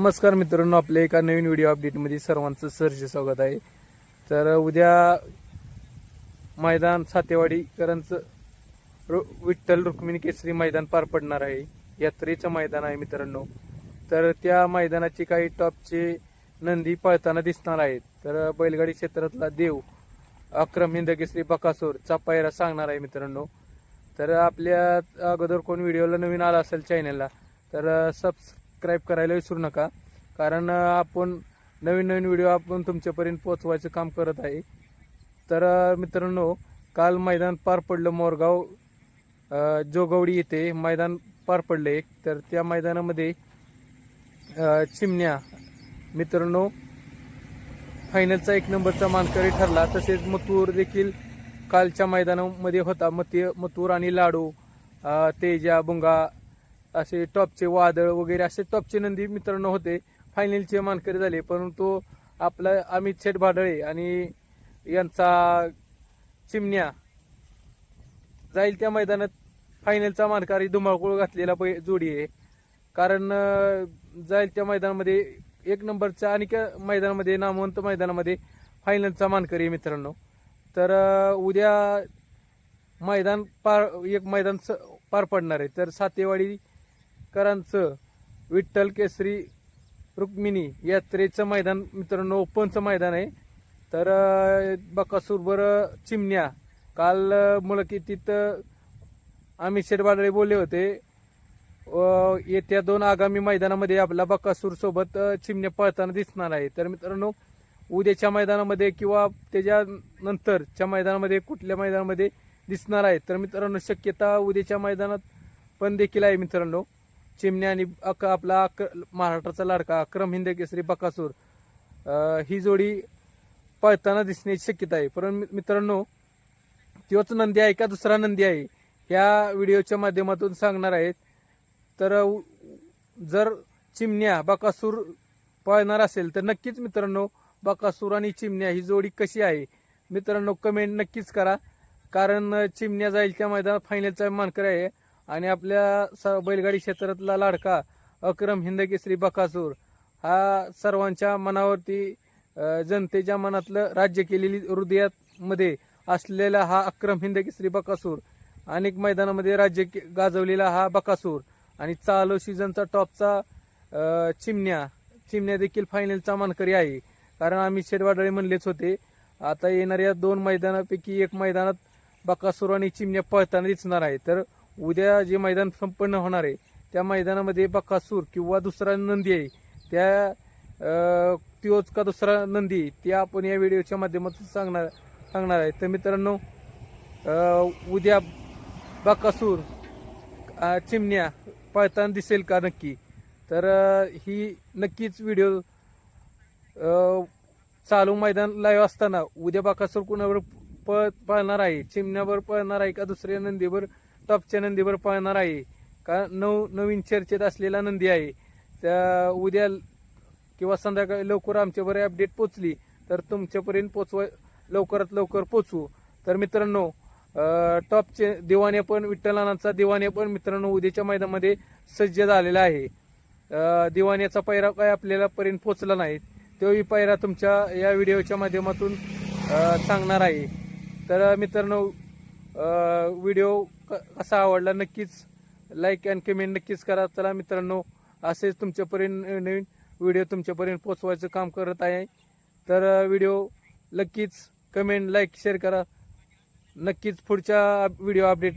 नमस्कार मित्रांनो आपल्या एका नवीन व्हिडिओ अपडेटमध्ये सर्वांचं सरचे स्वागत आहे. तर उद्या मैदान सातेवाडीकरांचं रु- विठ्ठल रुक्मिणी केसरी मैदान पार पडणार आहे. यात्रेचं मैदान आहे मित्रांनो. तर त्या मैदानाची काही टॉपचे नंदी पळताना दिसणार आहेत. तर बैलगाडी क्षेत्रातला देव अक्रम हिंद केसरी बकासूरचा पायरा सांगणार आहे मित्रांनो. तर आपल्या अगोदर कोण व्हिडिओला नवीन आला असेल चॅनलला तर uh, सबस्क्राईब करायला विसरू नका. कारण आपण नवीन नवीन व्हिडिओ आपण तुमच्यापर्यंत पोहोचवायचं काम करत आहे. तर मित्रांनो काल मैदान पार पडलं मोरगाव जोगवडी येथे मैदान पार पडलं एक. तर त्या मैदानामध्ये चिमण्या मित्रांनो फायनलचा एक नंबरचा मानकरी ठरला. तसेच मथूर देखील कालच्या मैदानामध्ये होता. मती मथूर आणि लाडू तेजा बुंगा असे टॉपचे वादळ वगैरे असे टॉपचे नंदी मित्रांनो होते. फायनलचे मानकरी झाले परंतु आपला अमित शेठ भाडळे आणि यांचा चिमण्या जाईल त्या मैदानात फायनलचा मानकरी धुमाळकूळ घातलेला पै- जोडी आहे. कारण जाईल त्या मैदानामध्ये एक नंबरच्या आणि मैदानामध्ये नामवंत मैदानामध्ये फायनलचा मानकरी आहे मित्रांनो. तर उद्या मैदान पार एक मैदान स- पार पडणार आहे. तर सातेवाडी सातेवाडीकरांचं विठ्ठल केसरी रुक्मिणी यात्रेचं मैदान मित्रांनो ओपनचं मैदान आहे. तर बकासूरभर चिमण्या. काल मुलाखतीत आम्ही अमित शेटबाडळे बोलले होते येत्या दोन आगामी मैदानामध्ये आपला बकासूरसोबत चिमण्या पळताना दिसणार आहे. तर मित्रांनो उद्याच्या मैदानामध्ये किंवा त्याच्या नंतरच्या मैदानामध्ये कुठल्या मैदानामध्ये दिसणार आहे. तर मित्रांनो शक्यता उद्याच्या मैदानात पण देखील आहे मित्रांनो. चिमण्या आणि अक आपला अक महाराष्ट्राचा लाडका अक्रम हिंद केसरी बकासूर ही जोडी पळताना दिसण्याची शक्यता आहे. परंतु मित्रांनो तोच नंदी आहे का दुसरा नंदी आहे ह्या व्हिडिओच्या माध्यमातून सांगणार आहेत. तर जर चिमण्या बकासूर पळणार असेल तर नक्कीच मित्रांनो बकासूर आणि चिमण्या ही जोडी कशी आहे मित्रांनो कमेंट नक्कीच करा. कारण चिमण्या जाईल त्या मैदानात फायनलचा मानकर आहे. आणि आपल्या स- बैलगाडी क्षेत्रातला लाडका अक्रम हिंदकेसरी बकासूर हा सर्वांच्या मनावरती जनतेच्या मनातलं राज्य केलेली हृदयामध्ये असलेला हा अक्रम हिंदकेसरी बकासूर अनेक मैदानामध्ये राज्य के- गाजवलेला हा बकासूर आणि चालू सीझनचा टॉपचा चिमण्या चिमण्या देखील फायनलचा मानकरी आहे. कारण आम्ही शेडवाडळे म्हणलेच होते आता येणाऱ्या दोन मैदानापैकी एक मैदानात बकासूर आणि चिमण्या पळताना दिसणार आहे. तर उद्या जे मैदान संपन्न होणार आहे त्या मैदानामध्ये बकासूर किंवा दुसरा नंदी आहे त्या अ, त्योच का दुसरा नंदी ते आपण या व्हिडिओच्या माध्यमातून सांगणार सांगणार आहे. तर मित्रांनो उद्या बकासूर चिमण्या पळताना दिसेल का नक्की? तर ही नक्कीच व्हिडिओ चालू मैदान लाईव्ह असताना उद्या बाकासूर कुणावर पळ पळणार आहे? चिमण्यावर पळणार आहे का दुसऱ्या नंदीवर? टॉपच्या नंदीवर पळणार आहे. का नऊ नवीन चर्चेत असलेला नंदी आहे. त्या उद्या किंवा संध्याकाळी लवकर आमच्यावर अपडेट पोचली तर तुमच्यापर्यंत पोचवा लवकरात लवकर पोचवू तर मित्रांनो टॉपचे दिवाने पण विठ्ठलानाचा दिवाने पण मित्रांनो उद्याच्या मैदानामध्ये सज्ज झालेला आहे. दिवाण्याचा पैरा काय आपल्याला पर्यंत पोचला नाही तोही पैरा तुमच्या या व्हिडिओच्या माध्यमातून सांगणार आहे. तर मित्रांनो व्हिडिओ क- कसा आवडला नक्कीच लाईक अँड कमेंट नक्कीच करा. चला मित्रांनो असेच तुमच्यापर्यंत नवीन व्हिडिओ तुमच्यापर्यंत पोचवायचं काम करत आहे. तर व्हिडिओ नक्कीच कमेंट लाईक शेअर करा. नक्कीच पुढच्या व्हिडिओ अपडेट